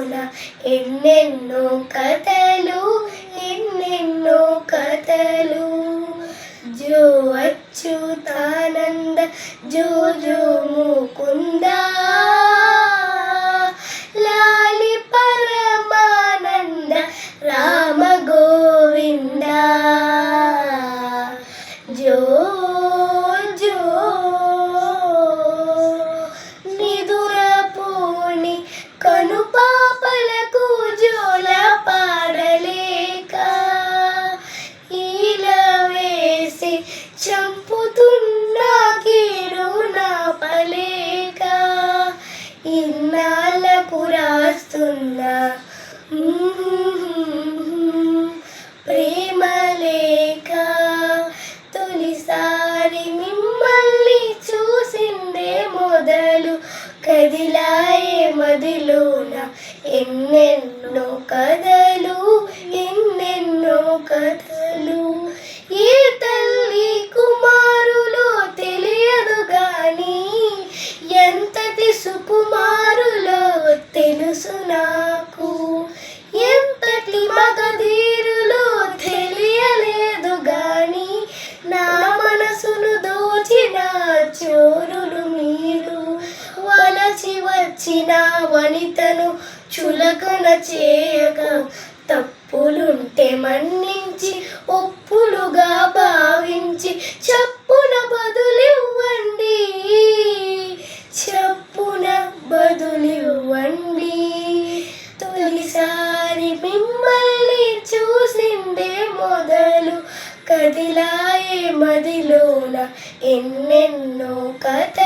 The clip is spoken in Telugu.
కదిలాయే ఎన్నెన్నో కథలు ఎన్నెన్నో కథలు. జో అచ్యుతానంద జో జో ముకుందా చంపుతున్న కీడు నాపలేక ఇన్నాళ్ళకు రాస్తున్నా ప్రేమ లేక. తొలిసారి మిమ్మల్ని చూసిందే మొదలు. కదిలాయే మదిలోన ఎన్నెన్నో కథలు ఎన్నెన్నో కథ. సుకుమారులో తెలుసు నాకు ఎంతటి మగధీరులో తెలియలేదు గాని నా మనసును దోచిన చోరులు మీరు. వలచి వచ్చిన వనితను చులకన చేయక తప్పులుంటే మన్ని బదులివ్వండి తొలిసారి మిమ్మల్ని చూసిందే మొదలు. కదిలాయే మదిలోన ఎన్నెన్నో కథ